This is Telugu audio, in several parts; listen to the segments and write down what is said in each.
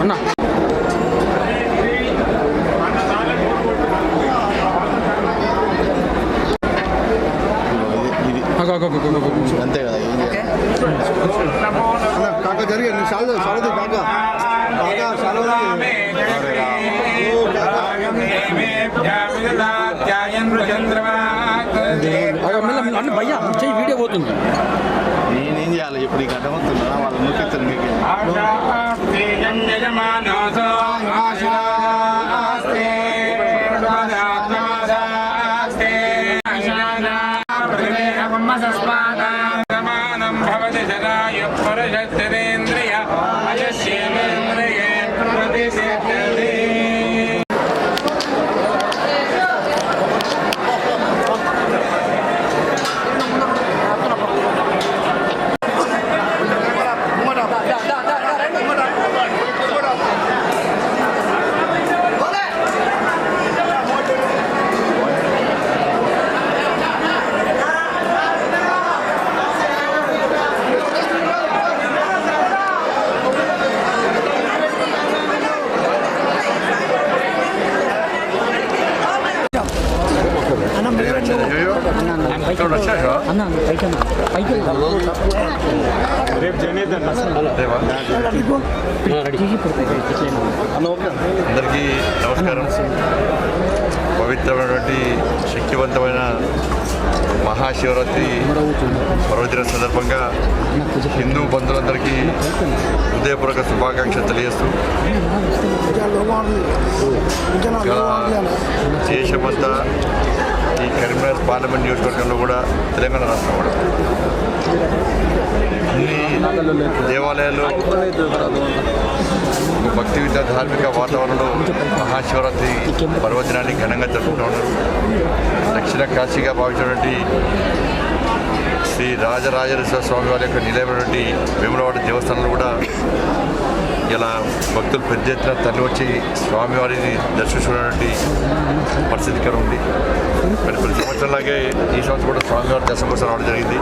అన్నా అంతే కదా కాక జరిగే చాలా చాలా కాక కాక చాలా చంద్రమా భయ్యా చెయ్యి వీడియో పోతుంది. నేనేం చేయాలి? ఇప్పుడు ఈ గడ్డ వస్తున్నా వాళ్ళు మీకు. సమానం భవతి శరాయు పురుషేంద్రియ అన్న పైకి అన్న పైకి అందరికీ నమస్కారం. పవిత్రమైనటువంటి శక్తివంతమైన మహాశివరాత్రి పర్వదిన సందర్భంగా హిందూ బంధువులందరికీ హృదయపూర్వక శుభాకాంక్షలు తెలియజేస్తూ దేశమంతా ఈ కరీంనగర్ పార్లమెంట్ నియోజకవర్గంలో కూడా తెలంగాణ రాష్ట్రం కూడా. అన్ని దేవాలయాలు భక్తియుత ధార్మిక వాతావరణంలో మహాశివరాత్రి పర్వదినాన్ని ఘనంగా జరుపుకుంటూ ఉన్నారు. దక్షిణ కాశీగా భావించినటువంటి శ్రీ రాజరాజేశ్వర స్వామి వారి యొక్క నిలయమైనటువంటి వేములవాడ దేవస్థానంలో కూడా ఇలా భక్తులు పెద్ద ఎత్తున తరలి వచ్చి స్వామివారిని దర్శించుకునేటువంటి పరిస్థితి ఇక్కడ ఉంది. మరి ప్రతి సంవత్సరంలాగే ఈ సంవత్సరం కూడా స్వామివారి దర్శనం కోసం రావడం జరిగింది.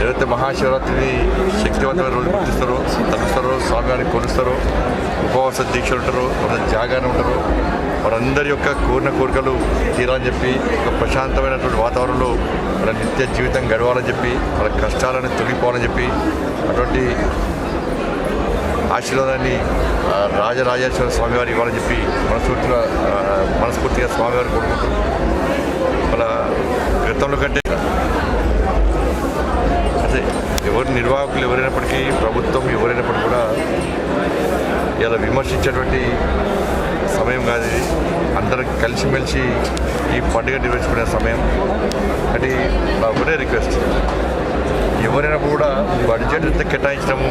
ఏదైతే మహాశివరాత్రిని శక్తివంతమైన రోజు గుర్తిస్తారో తలుస్తారో స్వామివారిని కొలుస్తారో ఉపవాస దీక్షలు ఉంటారు వాళ్ళ జాగానే ఉంటారు వారందరి యొక్క కోరిన కోరికలు తీరాలని చెప్పి ఒక ప్రశాంతమైనటువంటి వాతావరణంలో వాళ్ళ నిత్య జీవితం గడవాలని చెప్పి వాళ్ళ కష్టాలను తొలగిపోవాలని చెప్పి అటువంటి ఆశీర్వాదాన్ని రాజరాజేశ్వర స్వామివారి ఇవ్వాలని చెప్పి మనస్ఫూర్తిగా మనస్ఫూర్తిగా స్వామివారి కోరుకుంటూ వాళ్ళ గతంలో కంటే అదే. ఎవరు నిర్వాహకులు ఎవరైనప్పటికీ ప్రభుత్వం ఎవరైనప్పటికీ కూడా ఇలా విమర్శించేటువంటి సమయం కాదు ఇది. అందరం కలిసిమెలిసి ఈ పండుగ నిర్వహించుకునే సమయం. అది నా ఒకటే రిక్వెస్ట్. ఎవరైనా కూడా బడ్జెట్ ఎంత కేటాయించడము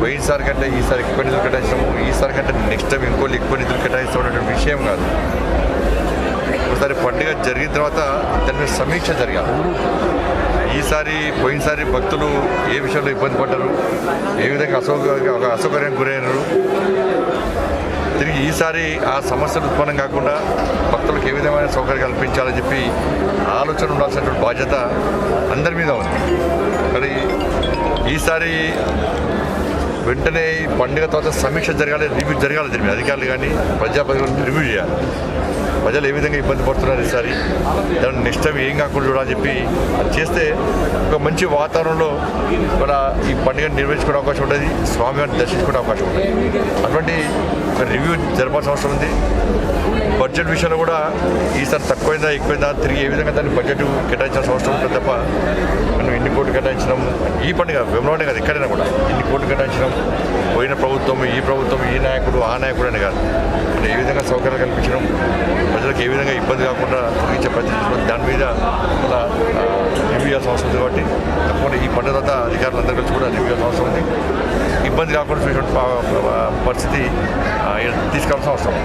పోయినసారి కంటే ఈసారి ఎక్కువ నిధులు కేటాయించడము ఈసారి కంటే నెక్స్ట్ టైం ఇంకో ఎక్కువ నిధులు కేటాయించడం అనేటువంటి విషయం కాదు. ఒకసారి పండుగ జరిగిన తర్వాత దాని మీద సమీక్ష జరగాలి. ఈసారి పోయినసారి భక్తులు ఏ విషయంలో ఇబ్బంది పడ్డారు? ఏ విధంగా అసౌకర్య ఒక అసౌకర్యం గురైనరు తిరిగి ఈసారి ఆ సమస్యలు ఉత్పన్నం కాకుండా భక్తులకు ఏ విధమైన సౌకర్యం కల్పించాలని చెప్పి ఆలోచన ఉండాల్సినటువంటి బాధ్యత అందరి మీద ఉంది. మరి ఈసారి వెంటనే ఈ పండుగ తర్వాత సమీక్ష జరగాలి రివ్యూ జరగాలి దీని మీద. అధికారులు కానీ ప్రజాప్రతినిధులు రివ్యూ చేయాలి. ప్రజలు ఏ విధంగా ఇబ్బంది పడుతున్నారు ఈసారి? దాని నెక్స్ట్ టైం ఏం కాకుండా అని చెప్పి అది చేస్తే ఒక మంచి వాతావరణంలో మన ఈ పండుగను నిర్వహించుకునే అవకాశం ఉంటుంది స్వామివారిని దర్శించుకునే అవకాశం ఉంటుంది. అటువంటి రివ్యూ జరపాల్సిన అవసరం ఉంది. బడ్జెట్ విషయంలో కూడా ఈసారి తక్కువైందా ఎక్కువైందా తిరిగి ఏ విధంగా దాన్ని బడ్జెట్ కేటాయించాల్సిన అవసరం ఉంటుంది తప్ప మనం ఇన్ని కోట్లు కేటాయించడం ఈ పండుగ విమలవాడే కాదు ఎక్కడైనా కూడా ఇన్ని కోట్లు కేటాయించడం పోయిన ప్రభుత్వం ఈ ప్రభుత్వం ఈ నాయకుడు ఆ నాయకుడు అని కాదు. అంటే ఏ విధంగా సౌకర్యాలు కల్పించడం ప్రజలకు ఏ విధంగా ఇబ్బంది కాకుండా తొలగించే ప్రతి దాని మీద అలా రివ్యూ చేయాల్సిన ఉంది కాబట్టి తప్పకుండా ఈ పండుగ తర్వాత అధికారులందరూ కలిసి కూడా రివ్యూ చేయాల్సిన ఉంది. ఇబ్బంది కాకుండా చూసినటువంటి పరిస్థితి ఆ, తీసుకురావాల్సిన అవసరం